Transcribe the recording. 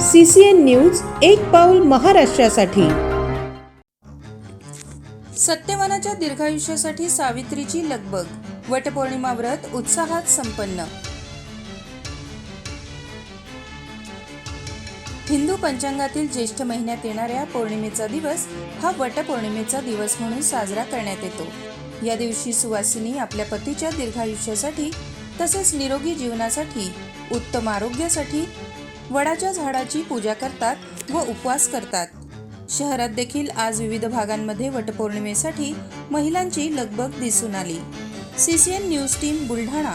C C N news एक पाऊल महाराष्ट्रासाठी. सत्यवानाच्या दीर्घायुष्यासाठी सावित्रीची लगबग. वटपौर्णिमा व्रत उत्साहात संपन्न. हिंदू पंचांगातील ज्येष्ठ महिन्यात येणाऱ्या पौर्णिमेचा दिवस हा वटपौर्णिमेचा दिवस म्हणून साजरा करण्यात येतो. या दिवशी सुवासिनी आपल्या पतीच्या दीर्घायुष्यासाठी तसेच निरोगी जीवनासाठी उत्तम आरोग्यासाठी वडाच्या झाडाची पूजा करतात व उपवास करतात. शहरात देखील आज विविध भागांमध्ये वटपौर्णिमेसाठी महिलांची लगबग दिसून आली. CCN news team Buldhana